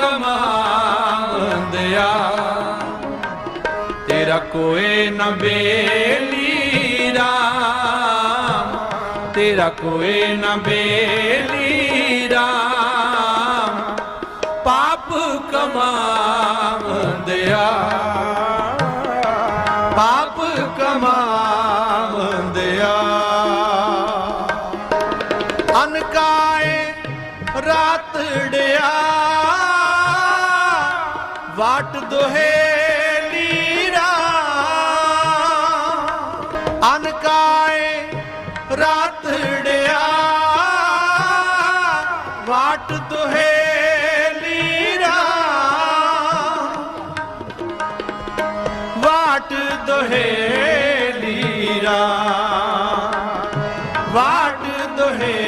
ਕਮਾਉਂਦਿਆ। ਤੇਰਾ ਕੋਈ ਨਾ ਬੇਲੀ ਰਾਮ। ਤੇਰਾ ਕੋਈ ਨਾ ਬੇਲੀ ਰਾਮ। ਪਾਪ ਕਮਾਉਂਦਿਆ। ਪਾਪ ਕਮਾਉਂਦਿਆ। ਅਨਕਾਏ ਰਾਤੜਿਆ ਵਾਟ ਦੁਹੇਲੀ ਰਾ ਅਨਕਾਏ ਰਾਤੜਿਆ ਵਾਟ ਦੁਹੇਲੀ ਰਾ ਵਾਟ ਦੁਹੇਲੀ ਰਾ ਵਾਟ ਦੁਹੇ